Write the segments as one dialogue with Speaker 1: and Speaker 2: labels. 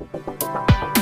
Speaker 1: Thank you.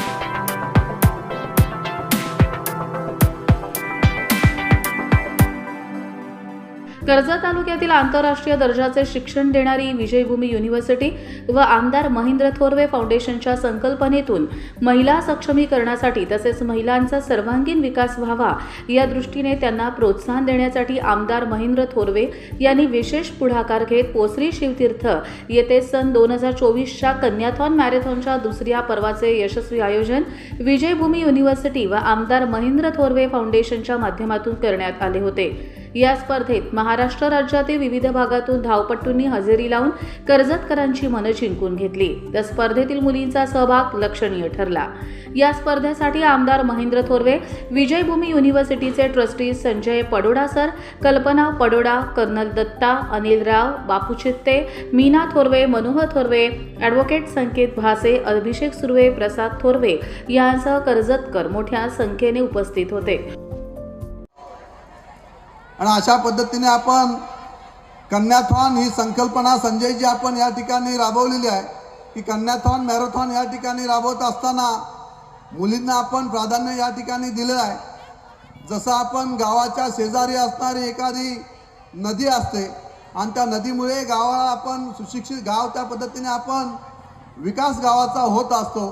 Speaker 1: Karjat तालुक्यातील आंतरराष्ट्रीय दर्जाचे शिक्षण देणारी विजयभूमी युनिव्हर्सिटी व आमदार महेंद्र थोरवे फाउंडेशनच्या संकल्पनेतून महिला सक्षमीकरणासाठी तसेच महिलांचा सर्वांगीण विकास व्हावा या दृष्टीने त्यांना प्रोत्साहन देण्यासाठी आमदार महेंद्र थोरवे यांनी विशेष पुढाकार घेत पोसरी शिवतीर्थ येथे सन दोन हजार चोवीसच्या कन्याथॉन मॅरेथॉनच्या दुसऱ्या पर्वाचे यशस्वी आयोजन विजयभूमी युनिव्हर्सिटी व आमदार महेंद्र थोरवे फाउंडेशनच्या माध्यमातून करण्यात आले होते. या स्पर्धेत महाराष्ट्र राज्यातील विविध भागातून धावपट्टूंनी हजेरी लावून कर्जतकरांची मनं जिंकून घेतली. तर स्पर्धेतील मुलींचा सहभाग लक्षणीय ठरला. या स्पर्धेसाठी आमदार Mahendra Thorve Vijaybhoomi युनिव्हर्सिटीचे trustee Sanjay Padoda sir Kalpana Padoda colonel Datta Anil Rao Bapu Chitte Meena Thorve Manohar Thorve advocate Sanket Bhase Abhishek Surve Prasad Thorve यांसह कर्जतकर मोठ्या संख्येने उपस्थित होते.
Speaker 2: आणि अशा पद्धतीने आपण कन्याथॉन ही संकल्पना संजयजी आपण या ठिकाणी राबवलेली आहे की कन्याथॉन मॅरेथॉन या ठिकाणी राबवत असताना मुलींना आपण प्राधान्य या ठिकाणी दिलं आहे. जसं आपण गावाच्या शेजारी असणारी एखादी नदी असते आणि त्या नदीमुळे गावाला आपण सुशिक्षित गाव त्या पद्धतीने आपण विकास गावाचा होत असतो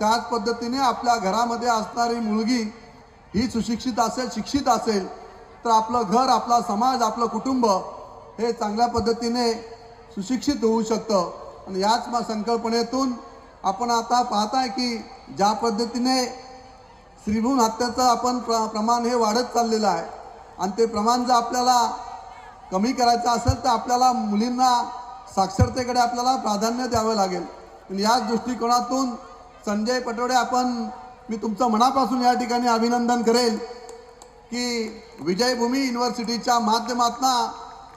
Speaker 2: त्याच पद्धतीने आपल्या घरामध्ये असणारी मुलगी ही सुशिक्षित असेल शिक्षित असेल तर आपलं घर आपला समाज आपलं कुटुंब हे चांगल्या पद्धतीने सुशिक्षित होऊ शकतं. आणि याच संकल्पनेतून आपण आता पाहताय की ज्या पद्धतीने श्रीभून हत्याचं आपण प्र प्रमाण हे वाढत चाललेलं आहे. आणि ते प्रमाण जर आपल्याला कमी करायचं असेल तर आपल्याला मुलींना साक्षरतेकडे आपल्याला प्राधान्य द्यावं लागेल. आणि याच दृष्टिकोनातून संजय पटोडे आपण मी तुमचं मनापासून या ठिकाणी अभिनंदन करेल. की विजयभूमी युनिव्हर्सिटीच्या माध्यमातून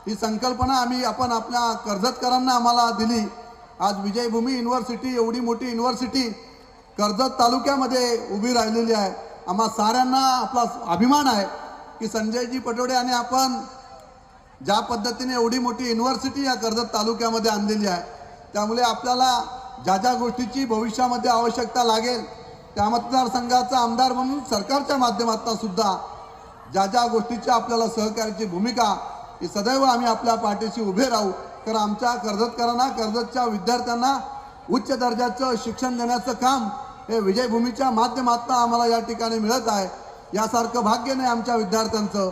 Speaker 2: ही संकल्पना आम्ही आपण आपल्या कर्जतकरांना आम्हाला दिली. आज विजयभूमी युनिव्हर्सिटी एवढी मोठी युनिव्हर्सिटी कर्जत तालुक्यामध्ये उभी राहिलेली आहे. आम्हा साऱ्यांना आपला अभिमान आहे की संजयजी पटोडे आणि आपण ज्या पद्धतीने एवढी मोठी युनिव्हर्सिटी या कर्जत तालुक्यामध्ये आणलेली आहे त्यामुळे आपल्याला ज्या ज्या गोष्टीची भविष्यामध्ये आवश्यकता लागेल त्या मतदारसंघाचा आमदार म्हणून सरकारच्या माध्यमातून सुद्धा ज्या ज्या गोष्टीची आपल्याला सहकार्याची भूमिका ही सदैव आम्ही आपल्या पाठीशी उभे राहू. तर आमच्या कर्जतकरांना कर्जतच्या विद्यार्थ्यांना उच्च दर्जाचं शिक्षण देण्याचं काम हे विजयभूमीच्या माध्यमातून आम्हाला या ठिकाणी मिळत आहे. यासारखं भाग्य नाही आमच्या विद्यार्थ्यांचं.